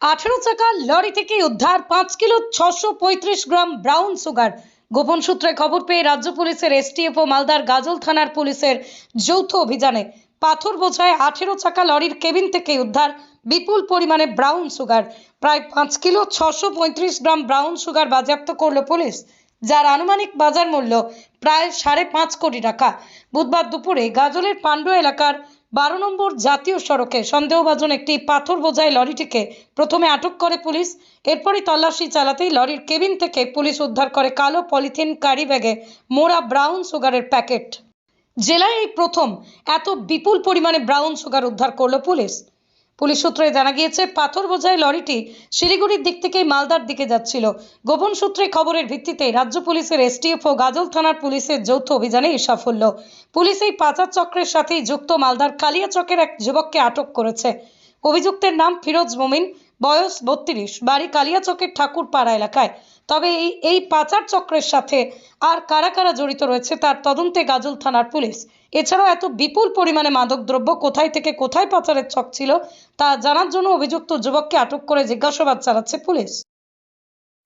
আঠেরো চাকা লরি থেকে উদ্ধার, পাঁচ কিলো ছশো পঁয়ত্রিশ গ্রাম ব্রাউন সুগার। গোপন সূত্রে খবর পেয়ে রাজ্য পুলিশের এসটিএফ ও মালদার গাজল থানার পুলিশের যৌথ অভিযানে পাথর বোঝায় আঠেরো চাকা লরির কেবিন থেকে উদ্ধার, বিপুল পরিমাণে ব্রাউন সুগার। প্রায় পাঁচ কিলো ছশো পঁয়ত্রিশ গ্রাম ব্রাউন সুগার বাজেয়াপ্ত করল পুলিশ। যার আনুমানিক বাজার মূল্য প্রায় সাড়ে পাঁচ কোটি টাকা। বুধবার দুপুরে গাজলের পাণ্ডু এলাকার বারো নম্বর জাতীয় সড়কে সন্দেহভাজন একটি পাথর বোঝাই লরিটিকে প্রথমে আটক করে পুলিশ, এরপরই তল্লাশি চালাতেই লরির কেবিন থেকে পুলিশ উদ্ধার করে কালো পলিথিন কারি ব্যাগে মোড়া ব্রাউন সুগারের প্যাকেট। জেলায় এই প্রথম এত বিপুল পরিমাণে ব্রাউন সুগার উদ্ধার করল পুলিশ। পুলিশ সূত্রে জানা গিয়েছে, পাথর বোঝাই লরিটি শিলিগুড়ির দিক থেকে মালদার দিকে যাচ্ছিল। গোপন সূত্রে খবরের ভিত্তিতে রাজ্য পুলিশের এসটিএফ ও গাজল থানার পুলিশের যৌথ অভিযানে এই সাফল্য। পুলিশ এই পাচার চক্রের সাথেই যুক্ত মালদার কালিয়া চকের এক যুবককে আটক করেছে। অভিযুক্তের নাম ফিরোজ মোমিন। বয়স বত্রিশ, বাড়ি কালিয়াচকের ঠাকুরপাড়া এলাকায়। তবে এই এই পাচার চক্রের সাথে আর কারা কারা জড়িত রয়েছে তার তদন্তে গাজল থানার পুলিশ। এছাড়াও এত বিপুল পরিমাণে মাদকদ্রব্য কোথায় থেকে কোথায় পাচারের চক ছিল তা জানার জন্য অভিযুক্ত যুবককে আটক করে জিজ্ঞাসাবাদ চালাচ্ছে পুলিশ।